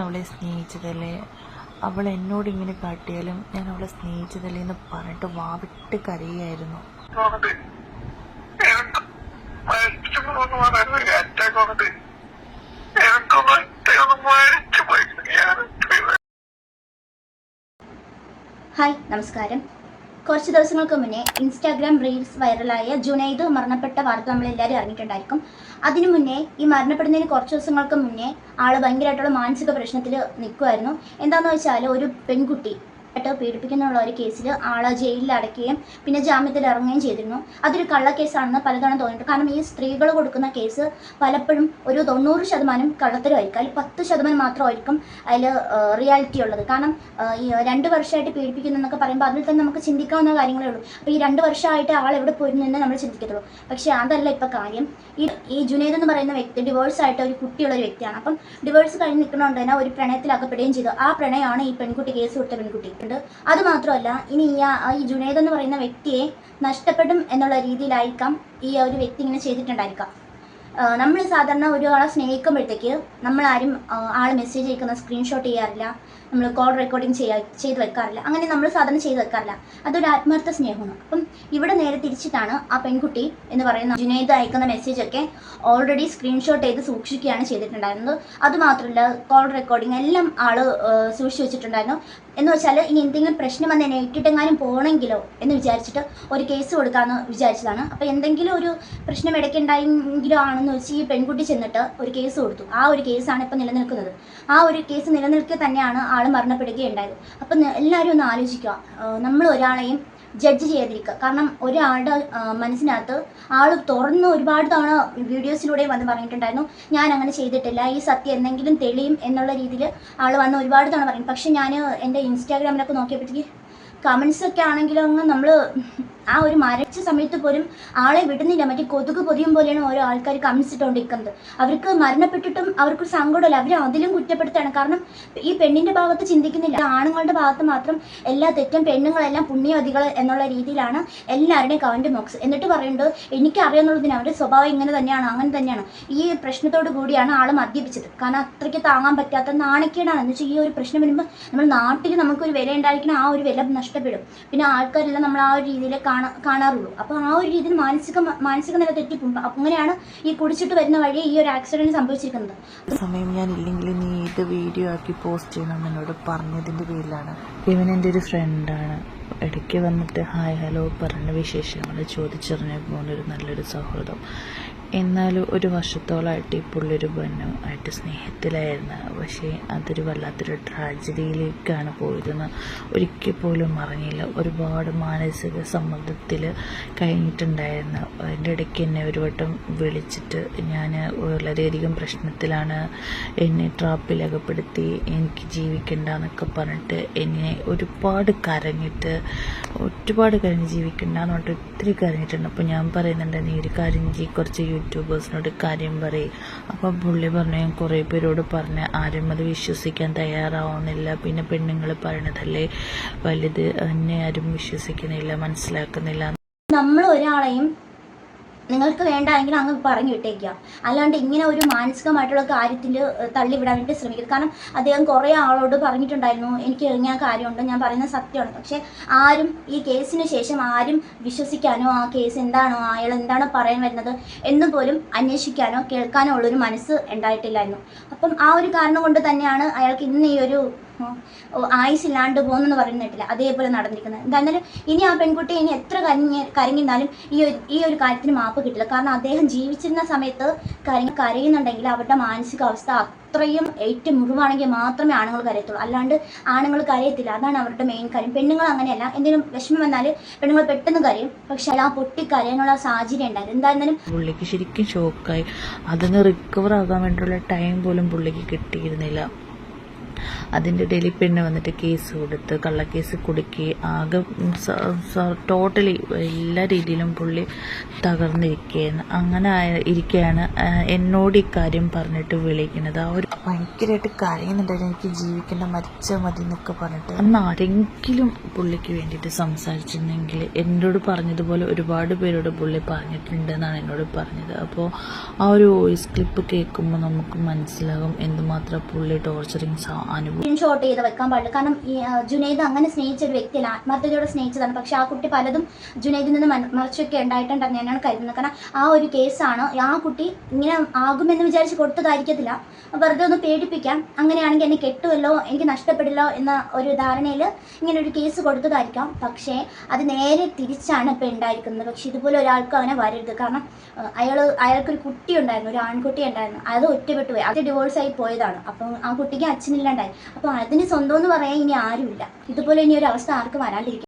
അവളെ സ്നേഹിച്ചതല്ലേ? അവൾ എന്നോട് ഇങ്ങനെ കാട്ടിയാലും ഞാൻ അവളെ സ്നേഹിച്ചതല്ലേ എന്ന് പറഞ്ഞിട്ട് വാവിട്ട് കരയായിരുന്നു ഹായ് നമസ്കാരം. കുറച്ച് ദിവസങ്ങൾക്ക് മുന്നേ ഇൻസ്റ്റാഗ്രാം റീൽസ് വൈറലായ ജുനൈദ് മരണപ്പെട്ട വാർത്ത നമ്മൾ എല്ലാവരും അറിഞ്ഞിട്ടുണ്ടായിരിക്കും. അതിനു മുന്നേ ഈ മരണപ്പെടുന്നതിന് കുറച്ച് ദിവസങ്ങൾക്ക് മുന്നേ ആൾ ഭയങ്കരമായിട്ടുള്ള മാനസിക പ്രശ്നത്തിൽ നിൽക്കുമായിരുന്നു എന്താണെന്ന് വെച്ചാൽ ഒരു പെൺകുട്ടി ആയിട്ട് പീഡിപ്പിക്കുന്നുള്ള ഒരു കേസിൽ ആളെ ജയിലിൽ അടയ്ക്കുകയും പിന്നെ ജാമ്യത്തിൽ ഇറങ്ങുകയും ചെയ്തിരുന്നു. അതൊരു കള്ളക്കേസാണെന്ന് പലതവണ തോന്നിയിട്ടുണ്ട്. കാരണം ഈ സ്ത്രീകൾ കൊടുക്കുന്ന കേസ് പലപ്പോഴും ഒരു തൊണ്ണൂറ് ശതമാനം കള്ളത്തരമായിരിക്കും അതിൽ പത്ത് ശതമാനം മാത്രമായിരിക്കും അതിൽ റിയാലിറ്റി ഉള്ളത്. കാരണം ഈ രണ്ട് വർഷമായിട്ട് പീഡിപ്പിക്കുന്നു എന്നൊക്കെ പറയുമ്പോൾ അതിൽ തന്നെ നമുക്ക് ചിന്തിക്കാവുന്ന കാര്യങ്ങളേ ഉള്ളൂ. അപ്പോൾ ഈ രണ്ട് വർഷമായിട്ട് ആൾ എവിടെ പോയിരുന്നു എന്ന് നമ്മൾ ചിന്തിക്കത്തുള്ളൂ. പക്ഷേ അതല്ല ഇപ്പോൾ കാര്യം. ഈ ഈ ജുനൈദ് എന്ന് പറയുന്ന വ്യക്തി ഡിവോഴ്സ് ആയിട്ട് ഒരു കുട്ടിയുള്ള ഒരു വ്യക്തിയാണ്. അപ്പം ഡിവോഴ്സ് കഴിഞ്ഞ് നിൽക്കുന്നതുകൊണ്ട് തന്നെ ഒരു പ്രണയത്തിലകപ്പെടുകയും ചെയ്തു. ആ പ്രണയമാണ് ഈ പെൺകുട്ടി കേസ് കൊടുത്ത പെൺകുട്ടി. അത് മാത്രമല്ല ഇനി ഈ ജുനേദ് എന്ന് പറയുന്ന വ്യക്തിയെ നഷ്ടപ്പെടും എന്നുള്ള രീതിയിലായിരിക്കാം ഈ ഒരു വ്യക്തി ഇങ്ങനെ ചെയ്തിട്ടുണ്ടായിരിക്കാം നമ്മൾ സാധാരണ ഒരാളെ സ്നേഹിക്കുമ്പോഴത്തേക്ക് നമ്മൾ ആരും ആൾ മെസ്സേജ് അയക്കുന്ന സ്ക്രീൻഷോട്ട് ചെയ്യാറില്ല നമ്മൾ കോൾ റെക്കോർഡിങ് ചെയ്യാ ചെയ്ത് വെക്കാറില്ല. അങ്ങനെ നമ്മൾ സാധാരണ ചെയ്ത് വെക്കാറില്ല. അതൊരു ആത്മാർത്ഥ സ്നേഹമാണ്. അപ്പം ഇവിടെ നേരെ തിരിച്ചിട്ടാണ് ആ പെൺകുട്ടി എന്ന് പറയുന്ന ജുനൈദ് അയക്കുന്ന മെസ്സേജൊക്കെ ഓൾറെഡി സ്ക്രീൻഷോട്ട് ചെയ്ത് സൂക്ഷിക്കുകയാണ് ചെയ്തിട്ടുണ്ടായിരുന്നത്. അതുമാത്രമല്ല കോൾ റെക്കോർഡിങ് എല്ലാം ആൾ സൂക്ഷിച്ച് വെച്ചിട്ടുണ്ടായിരുന്നു. എന്ന് വെച്ചാൽ ഇനി എന്തെങ്കിലും പ്രശ്നം വന്ന് എന്നെ ഇട്ടിട്ടെങ്ങാനും പോകണമെങ്കിലോ എന്ന് വിചാരിച്ചിട്ട് ഒരു കേസ് കൊടുക്കാമെന്ന് വിചാരിച്ചതാണ്. അപ്പോൾ എന്തെങ്കിലും ഒരു പ്രശ്നം ഇടയ്ക്കുണ്ടായെങ്കിലോ ആണെന്ന് വെച്ച് ഈ പെൺകുട്ടി ചെന്നിട്ട് ഒരു കേസ് കൊടുത്തു. ആ ഒരു കേസാണ് ഇപ്പോൾ നിലനിൽക്കുന്നത്. ആ ഒരു കേസ് നിലനിൽക്കെ തന്നെയാണ് ആൾ മരണപ്പെടുകയുണ്ടായത്. അപ്പം എല്ലാവരും ഒന്ന് ആലോചിക്കുക. നമ്മൾ ഒരാളെയും ജഡ്ജ് ചെയ്യാതിരിക്കുക കാരണം ഒരാളുടെ മനസ്സിനകത്ത് ആൾ തുറന്ന് ഒരുപാട് തവണ വീഡിയോസിലൂടെ വന്ന് പറഞ്ഞിട്ടുണ്ടായിരുന്നു ഞാൻ അങ്ങനെ ചെയ്തിട്ടില്ല. ഈ സത്യം എന്തെങ്കിലും തെളിയും എന്നുള്ള രീതിയിൽ ആൾ വന്ന് ഒരുപാട് തവണ പറയും പക്ഷെ ഞാൻ എന്റെ ഇൻസ്റ്റാഗ്രാമിലൊക്കെ നോക്കിയപ്പോഴത്തേക്ക് കമൻസ് ഒക്കെ ആണെങ്കിലും നമ്മൾ ആ ഒരു മരച്ച സമയത്ത് പോലും ആളെ വിടുന്നില്ല. മറ്റേ കൊതുക് പൊതിയും പോലെയാണ് ഓരോ ആൾക്കാർ കമൻസ് അവർക്ക് മരണപ്പെട്ടിട്ടും അവർക്ക് സങ്കടമല്ല അവർ അതിലും കുറ്റപ്പെടുത്താണ് കാരണം ഈ പെണ്ണിന്റെ ഭാഗത്ത് ചിന്തിക്കുന്നില്ല. ആണുങ്ങളുടെ ഭാഗത്ത് മാത്രം എല്ലാ തെറ്റും പെണ്ണുങ്ങളെല്ലാം പുണ്യവതികൾ എന്നുള്ള രീതിയിലാണ് എല്ലാവരുടെയും കമന്റ് ബോക്സ് എന്നിട്ട് പറയുന്നുണ്ട് എനിക്ക് അറിയാന്നുള്ളതിന് അവരുടെ സ്വഭാവം ഇങ്ങനെ തന്നെയാണ് അങ്ങനെ തന്നെയാണ്. ഈ പ്രശ്നത്തോട് കൂടിയാണ് ആൾ മദ്യപിച്ചത്. കാരണം അത്രയ്ക്ക് താങ്ങാൻ പറ്റാത്ത നാണക്കേടാണ്. എന്ന് വെച്ചാൽ ഈ ഒരു പ്രശ്നം വരുമ്പോൾ നമ്മൾ നാട്ടിൽ നമുക്കൊരു വില ഉണ്ടായിരിക്കണം ആ ഒരു വില നഷ്ടപ്പെടും. പിന്നെ ആൾക്കാരെല്ലാം നമ്മൾ ആ ഒരു രീതിയിൽ കാണാ കാണാറുള്ളൂ. അപ്പോൾ ആ ഒരു രീതിയിൽ മാനസിക മാനസിക നില തെറ്റിപ്പോകും അപ്പം അങ്ങനെയാണ് ഈ കുടിച്ചിട്ട് വരുന്ന വഴി ഈ ഒരു ആക്സിഡന്റ് സംഭവിച്ചിരിക്കുന്നത്. സമയം ഞാൻ ഇല്ലെങ്കിൽ നീ ഇത് വീഡിയോ ആക്കി പോസ്റ്റ് ചെയ്യണം എന്നോട് പറഞ്ഞതിന്റെ പേരിലാണ്. ഇവൻ എന്റെ ഒരു ഫ്രണ്ടാണ് ഇടയ്ക്ക് വന്നിട്ട് ഹായ് ഹലോ പറഞ്ഞ വിശേഷങ്ങൾ ചോദിച്ചറിഞ്ഞ പോലൊരു നല്ലൊരു സൗഹൃദം. എന്നാലും ഒരു വർഷത്തോളമായിട്ട് ഈ പുള്ളൊരു ബന്ധം ആയിട്ട് സ്നേഹത്തിലായിരുന്നു. പക്ഷേ അതൊരു വല്ലാത്തൊരു ട്രാജഡിയിലേക്കാണ് പോയതെന്ന് ഒരിക്കൽ പോലും അറിഞ്ഞില്ല. ഒരുപാട് മാനസിക സമ്മർദ്ദത്തിൽ കഴിഞ്ഞിട്ടുണ്ടായിരുന്നു. അതിന്റെ ഇടയ്ക്ക് എന്നെ ഒരു വട്ടം വിളിച്ചിട്ട് ഞാൻ വളരെയധികം പ്രശ്നത്തിലാണ്. എന്നെ ട്രാപ്പിൽ അകപ്പെടുത്തി എനിക്ക് ജീവിക്കണ്ട എന്നൊക്കെ പറഞ്ഞിട്ട് എന്നെ ഒരുപാട് കരഞ്ഞിട്ട് ഒരുപാട് കരഞ്ഞ് ജീവിക്കണ്ട എന്ന് പറഞ്ഞിട്ട് ഒത്തിരി കരഞ്ഞിട്ടുണ്ട്. അപ്പോൾ ഞാൻ പറയുന്നുണ്ട് നീ ഒരു കാര്യം ചെയ്യ്. കുറച്ച് യൂട്യൂബേഴ്സിനോട് കാര്യം പറയും. അപ്പോൾ പുള്ളി പറഞ്ഞു ഞാൻ കുറേ പേരോട് പറഞ്ഞ് ആരും അത് വിശ്വസിക്കാൻ തയ്യാറാവുന്നില്ല. പിന്നെ പെണ്ണുങ്ങൾ പറയണതല്ലേ വലുത് എന്നെ ആരും വിശ്വസിക്കുന്നില്ല മനസ്സിലാക്കുന്നില്ല. നമ്മൾ ഒരാളെയും നിങ്ങൾക്ക് വേണ്ടായെങ്കിൽ അങ്ങ് പറഞ്ഞു വിട്ടേക്കാം അല്ലാണ്ട് ഇങ്ങനെ ഒരു മാനസികമായിട്ടുള്ള കാര്യത്തിൽ തള്ളിവിടാൻ വേണ്ടി ശ്രമിക്കരുത്. കാരണം അദ്ദേഹം കുറേ ആളോട് പറഞ്ഞിട്ടുണ്ടായിരുന്നു എനിക്ക് ഇങ്ങനെ കാര്യമുണ്ട് ഞാൻ പറയുന്നത് സത്യമാണ്. പക്ഷേ ആരും ഈ കേസിന് ശേഷം ആരും വിശ്വസിക്കാനോ ആ കേസ് എന്താണോ അയാൾ എന്താണോ പറയാൻ വരുന്നത് എന്ന് പോലും അന്വേഷിക്കാനോ കേൾക്കാനോ ഉള്ളൊരു മനസ്സ് ഉണ്ടായിട്ടില്ലായിരുന്നു. അപ്പം ആ ഒരു കാരണം കൊണ്ട് തന്നെയാണ് അയാൾക്ക് ഇന്ന് ഈ ഒരു ഉം, ഓ, ആയുസില്ലാണ്ട് പോകുന്നെന്ന് പറയുന്നിട്ടില്ല അതേപോലെ നടന്നിരിക്കുന്നത്. എന്തായാലും ഇനി ആ പെൺകുട്ടി ഇനി എത്ര കരഞ്ഞ് കരഞ്ഞിരുന്നാലും ഈ ഒരു ഈ ഒരു കാര്യത്തിന് മാപ്പ് കിട്ടില്ല. കാരണം അദ്ദേഹം ജീവിച്ചിരുന്ന സമയത്ത് കരഞ്ഞ് കരയുന്നുണ്ടെങ്കിൽ അവരുടെ മാനസികാവസ്ഥ അത്രയും ഏറ്റവും മുറിവാണെങ്കിൽ മാത്രമേ ആണുങ്ങൾ കരയത്തുള്ളൂ. അല്ലാണ്ട് ആണുങ്ങൾ കരയത്തില്ല. അതാണ് അവരുടെ മെയിൻ കാര്യം. പെണ്ണുങ്ങൾ അങ്ങനെയല്ല. എന്തെങ്കിലും വിഷമം വന്നാൽ പെണ്ണുങ്ങൾ പെട്ടെന്ന് കരയും. പക്ഷെ ആ പൊട്ടി കരയാനുള്ള സാഹചര്യം ഉണ്ടായിരുന്നു എന്തായിരുന്നാലും പുള്ളിക്ക് ശരിക്കും ഷോക്കായി. അതിന് റിക്കവർ ആകാൻ വേണ്ടിയുള്ള ടൈം പോലും പുള്ളിക്ക് കിട്ടിയിരുന്നില്ല. അതിന്റെ ഇടയിൽ പെണ്ണ് വന്നിട്ട് കേസ് കൊടുത്ത് കള്ളക്കേസ് കൊടുക്കി ആകെ ടോട്ടലി എല്ലാ രീതിയിലും പുള്ളി തകർന്നിരിക്കുകയാണ് അങ്ങനെ ഇരിക്കുകയാണ് എന്നോട് ഇക്കാര്യം പറഞ്ഞിട്ട് വിളിക്കുന്നത്. ആ ഒരു ഭയങ്കരമായിട്ട് കരയുന്നുണ്ടായിരുന്നു എനിക്ക് ജീവിക്കേണ്ട മരിച്ചാൽ മതി എന്നൊക്കെ പറഞ്ഞിട്ട്. അന്ന് ആരെങ്കിലും പുള്ളിക്ക് വേണ്ടിയിട്ട് സംസാരിച്ചിരുന്നെങ്കിൽ എന്നോട് പറഞ്ഞതുപോലെ ഒരുപാട് പേരോട് പുള്ളി പറഞ്ഞിട്ടുണ്ട് എന്നാണ് എന്നോട് പറഞ്ഞത്. അപ്പോൾ ആ ഒരു വോയിസ് ക്ലിപ്പ് കേൾക്കുമ്പോൾ നമുക്ക് മനസ്സിലാകും എന്തുമാത്രം പുള്ളി ടോർച്ചറിങ് അനുഭവം സ്ക്രീൻഷോട്ട് ചെയ്ത് വെക്കാൻ പാടില്ല. കാരണം ജുനൈദ് അങ്ങനെ സ്നേഹിച്ച ഒരു വ്യക്തിയല്ല. ആത്മാർത്ഥതയോടെ സ്നേഹിച്ചതാണ്. പക്ഷെ ആ കുട്ടി പലതും ജുനൈദിൽ നിന്ന് മറിച്ചൊക്കെ ഉണ്ടായിട്ടുണ്ടെന്ന് തന്നെയാണ് കരുതുന്നത്. കാരണം ആ ഒരു കേസാണ് ആ കുട്ടി ഇങ്ങനെ ആകുമെന്ന് വിചാരിച്ച് കൊടുത്തതായിരിക്കത്തില്ല. വെറുതെ ഒന്ന് പേടിപ്പിക്കാം. അങ്ങനെയാണെങ്കിൽ എന്നെ കെട്ടുമല്ലോ എനിക്ക് നഷ്ടപ്പെടില്ലോ എന്ന ഒരു ധാരണയിൽ ഇങ്ങനെ ഒരു കേസ് കൊടുത്തതായിരിക്കാം. പക്ഷേ അത് നേരെ തിരിച്ചാണ് ഇപ്പം ഉണ്ടായിരിക്കുന്നത്. പക്ഷെ ഇതുപോലെ ഒരാൾക്ക് അങ്ങനെ വരരുത്. കാരണം അയാൾ അയാൾക്കൊരു കുട്ടി ഉണ്ടായിരുന്നു ഒരു ആൺകുട്ടി ഉണ്ടായിരുന്നു അത് ഒറ്റപ്പെട്ടു പോയി അത് ഡിവോഴ്സായി പോയതാണ്. അപ്പം ആ കുട്ടിക്ക് അച്ഛനില്ലാണ്ടായി. അപ്പം അതിന് സ്വന്തം എന്ന് പറയാൻ ഇനി ആരുമില്ല. ഇതുപോലെ ഇനി ഒരു അവസ്ഥ ആർക്കും വരാണ്ടിരിക്കും